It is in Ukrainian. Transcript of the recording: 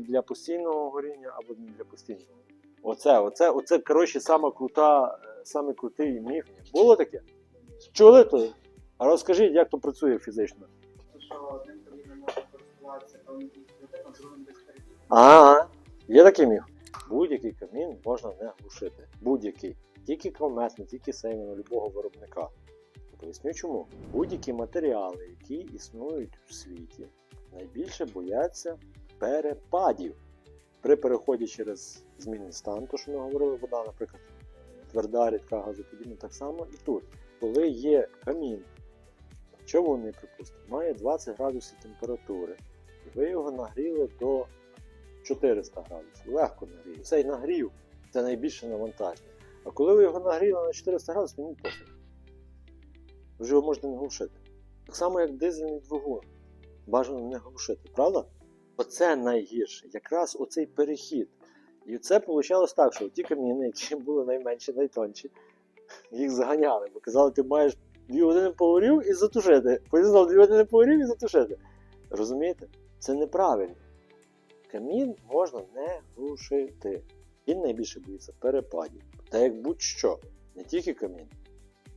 для постійного горіння або не для постійного. Оце, оце, оце, коротше, сама крута, е, саме крутий міф. Було таке? Чули то? А розкажіть, як то працює фізично? То, що одним каміном можна користуватися певний кількість другим без перебігу. А, є такий міф. Будь-який камін можна не глушити. Будь-який. Тільки кромес, не тільки сеймена, любого виробника. Поясню чому. Будь-які матеріали, які існують у світі, найбільше бояться перепадів. При переході через змінний стан, то що ми говорили, вода, наприклад, тверда, рідка, газоподібна, так само і тут. Коли є камін, човунний, припустимо, має 20 градусів температури, і ви його нагріли до 400 градусів. Легко нагріє. Цей нагрів це найбільше навантаження. А коли ви його нагріли на 400 градусів, йому пофіг. Ви його можете не глушити. Так само, як дизельний двигун. Бажано не глушити, правда? Оце найгірше. Якраз оцей перехід. І це вийшло так, що ті каміни, які були найменші, найтонші, їх заганяли, бо казали, ти маєш дві години погорів і затушити. Потім знову дві години погорів і затушити. Розумієте? Це неправильно. Камін можна не глушити. Він найбільше боїться перепадів. Та як будь-що, не тільки камін.